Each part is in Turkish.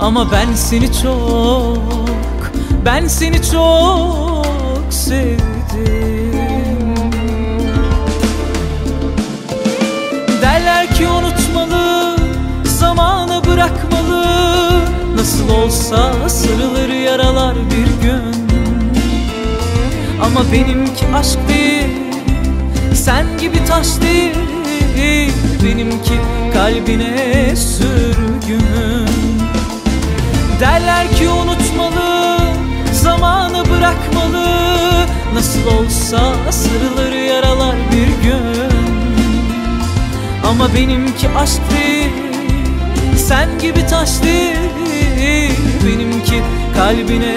Ama ben seni çok, ben seni çok sevdim. Derler ki unutmalı, zamanı bırakmalı. Nasıl olsa sarılır yaralar bir gün. Ama benimki aşk değil, sen gibi taş değil. Benimki kalbine sürgün Derler ki unutmalı, zamanı bırakmalı. Nasıl olsa sarılır yaralar bir gün. Ama benimki aşk değil, sen gibi taş değil. Benimki kalbine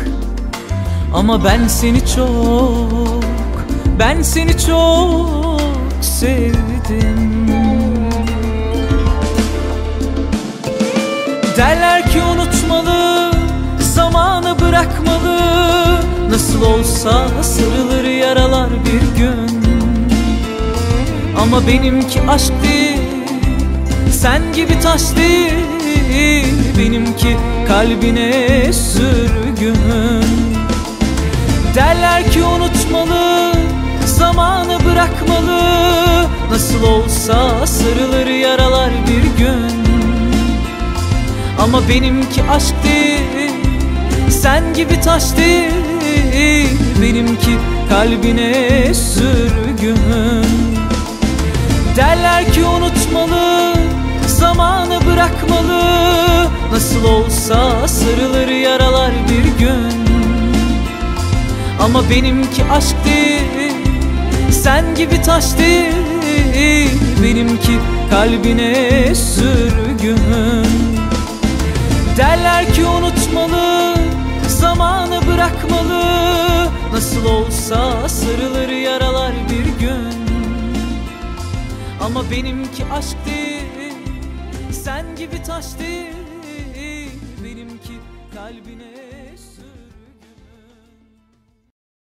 ama ben seni çok, ben seni çok sevdim. Derler ki unutmalı, zamanı bırakmalı. Nasıl olsa sarılır yaralar bir gün. Ama benimki aşk değil, sen gibi taş değil. Benimki kalbine sürgün bırakmalı. Nasıl olsa sarılır yaralar bir gün. Ama benimki aşk değil, sen gibi taş değil. Benimki kalbine sürgün. Derler ki unutmalı, zamanı bırakmalı. Nasıl olsa sarılır yaralar bir gün. Ama benimki aşk değil Sen gibi taş değil Benimki kalbine sürgün. Derler ki unutmalı Zamanı bırakmalı. Nasıl olsa sarılır yaralar bir gün. Ama benimki aşk değil Sen gibi taş değil Benimki kalbine